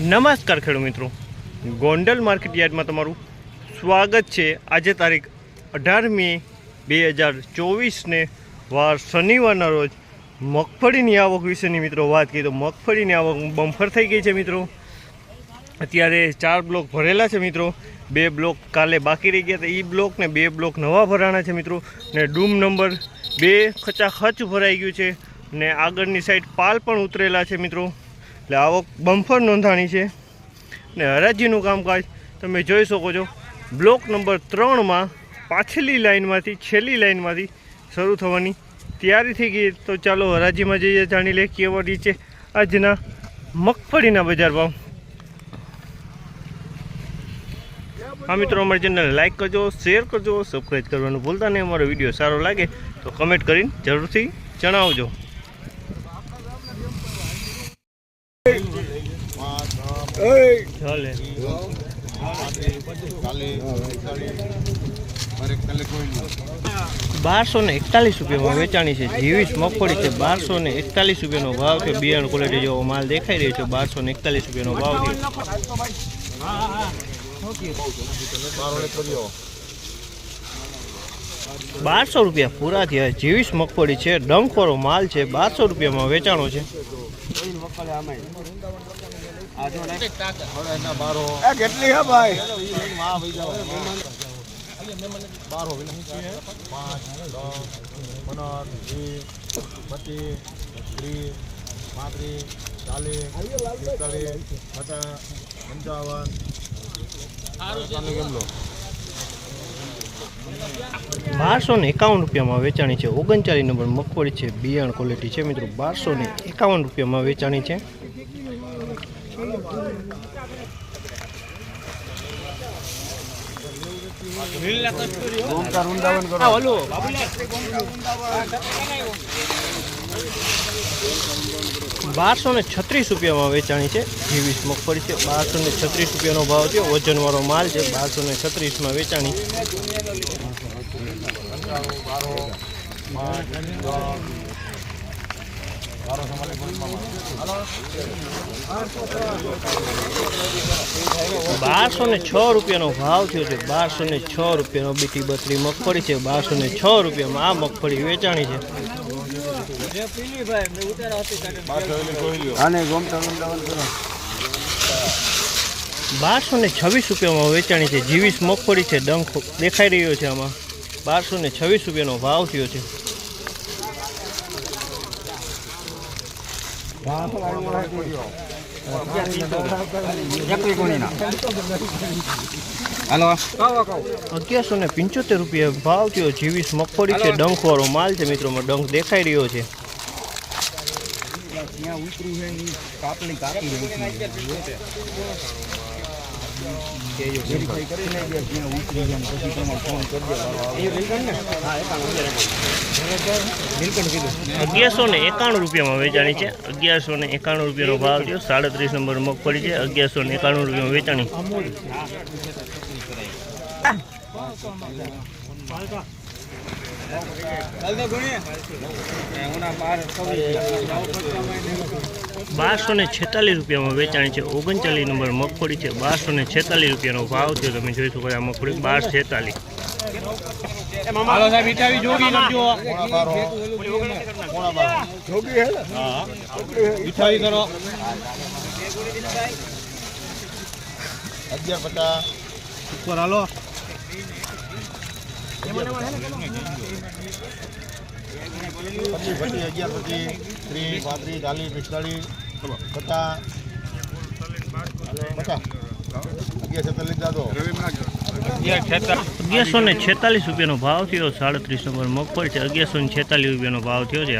નમસ્કાર ખેડૂત મિત્રો. ગોંડલ માર્કેટ યાર્ડમાં તમારું સ્વાગત છે. આજે તારીખ અઢાર મે બે હજાર ચોવીસને વાર શનિવારના રોજ મગફળીની આવક વિશેની મિત્રો વાત કરીએ તો મગફળીની આવક બમ્ફર થઈ ગઈ છે મિત્રો. અત્યારે ચાર બ્લોક ભરેલા છે મિત્રો. બે બ્લોક કાલે બાકી રહી ગયા હતા. એ બ્લોક ને બે બ્લોક નવા ભરાણા છે મિત્રો. ને ડૂમ નંબર બે ખચાખચ ભરાઈ ગયું છે. ને આગળની સાઈડ પાલ પણ ઉતરેલા છે મિત્રો. એટલે આવક બમ્ફર નોંધાણી છે. ને હરાજીનું કામકાજ તમે જોઈ શકો છો. બ્લોક નંબર ત્રણમાં પાછલી લાઇનમાંથી, છેલ્લી લાઇનમાંથી શરૂ થવાની તૈયારી થઈ ગઈ. તો ચાલો હરાજીમાં જઈએ, જાણી લે કેવા છે આજના મગફળીના બજાર ભાવ. આ મિત્રો, અમારી ચેનલ લાઈક કરજો શેર કરજો સબસ્ક્રાઈબ કરવાનું ભૂલતા નહીં. અમારો વીડિયો સારો લાગે તો કમેન્ટ કરીને જરૂરથી જણાવજો. બારસો ને એકતાલીસ રૂપિયામાં વેચાણી છે. જીવીસ મગફળી છે. બારસો ને એકતાલીસ રૂપિયાનો ભાવ છે. બિયારણ ક્વોલિટી જેવો માલ દેખાઈ રહ્યો છે. બારસો ને એકતાલીસ રૂપિયાનો ભાવ છે. બારસો રૂપિયા પૂરા થયા. જીવીસ મગફળી છે. ડંખોરો માલ છે. બારસો રૂપિયામાં વેચાણો છે. કેટલી હે ભાઈ? પંચાવન બારસો ને એકાવન રૂપિયામાં વેચાણી છે. ઓગણચાલીસ નંબર મગફળી છે. બિયાણ ક્વોલિટી છે મિત્રો. બારસો ને એકાવન રૂપિયામાં વેચાણી છે. કરો બારસો ને છત્રીસ રૂપિયામાં વેચાણી છે. જીવીસ મગફળી છે. બારસો ને છત્રીસ રૂપિયાનો ભાવ છે. વજનવાળો માલ છે. બારસો ને છત્રીસમાં વેચાણી. બારસો ને છ રૂપિયાનો ભાવ થયો છે. બારસો ને છ રૂપિયાનો બીટી બત્રી મગફળી છે. બારસો ને છ રૂપિયામાં આ મગફળી વેચાણી છે. બારસો ને છવ્વીસ રૂપિયામાં વેચાણી છે. જીવીસ મગફળી છે. ડંખ દેખાઈ રહ્યો છે આમાં. બારસો ને છવ્વીસ રૂપિયાનો ભાવ થયો છે. હાલો. અગિયારસો ને પંચોતેર રૂપિયા ભાવ થયો. જીવીસ મગફળી છે ડંખવાળો માલ છે મિત્રોમાં ડંખ દેખાઈ રહ્યો છે. ત્યાં ઉતરું છે કાપી વેરીફાઈ કરી નાખજે ત્યાં ઉતરી છે પછી તમારે ફોન કરજો અગિયારસો ને એકાણું રૂપિયામાં વેચાણી છે. અગિયારસો ને એકાણું રૂપિયાનો ભાવ થયો. સાડત્રીસ નંબર મગફળી છે. અગિયારસો ને એકાણું રૂપિયામાં વેચાણી. બારસો ને છેતાલીસ રૂપિયામાં વેચાણી છે. ઓગણચાલીસ નંબર મગફળી છે. બારસો ને છેતાલીસ રૂપિયાનો ભાવ છે તમે જોઈ શકો આ મગફળી. બાર છેતાલીસ અગિયાર પચાસ. પચાસ પચીસ અગિયાર પછી ત્રીસ પાંત્રીસ ચાલીસ પિસ્તાળીસ પચાસ અગિયારસો ને છેતાલીસ રૂપિયાનો ભાવ થયો, સાડત્રીસ નંબર મગફળી છે, અગિયારસો ને છેતાલીસ રૂપિયાનો ભાવ થયો છે